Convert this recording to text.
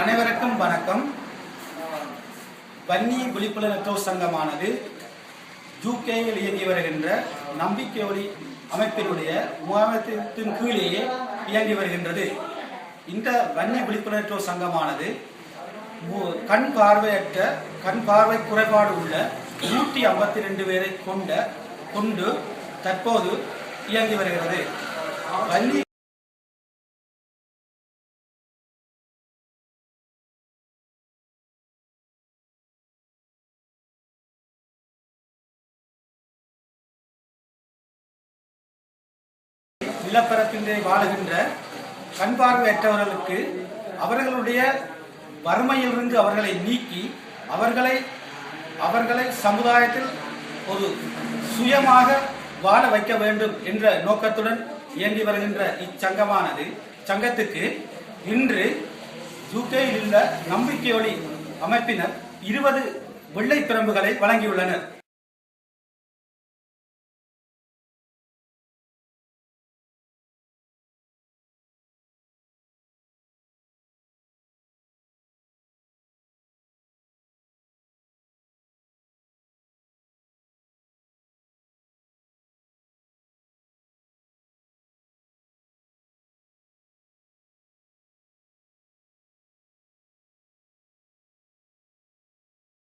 அனைவருக்கும் வணக்கம். வன்னி விழிப்புணர்வு சங்கமானது ஜூகேயில் இயங்கி வருகின்ற நம்பிக்கை ஒளி அமைப்பினுடைய முகாமத்தின் கீழேயே இயங்கி வருகின்றது. இந்த வன்னி விழிப்புணர்வு சங்கமானது கண் பார்வையற்ற கண் பார்வை குறைபாடு உள்ள நூற்றி ஐம்பத்தி ரெண்டு பேரை கொண்ட கொண்டு தற்போது இயங்கி வருகிறது. வன்னி நிலப்பரப்பிலே வாழுகின்ற கண் பார்வையற்றவர்களுக்கு அவர்களுடைய வறுமையிலிருந்து அவர்களை நீக்கி அவர்களை அவர்களை சமுதாயத்தில் ஒரு சுயமாக வாழ வைக்க வேண்டும் என்ற நோக்கத்துடன் இயங்கி வருகின்ற இச்சங்கமானது. சங்கத்துக்கு இன்று யூகேயில் உள்ள நம்பிக்கையொளி அமைப்பினர் இருபது வெள்ளை பிரம்புகளை வழங்கியுள்ளனர்.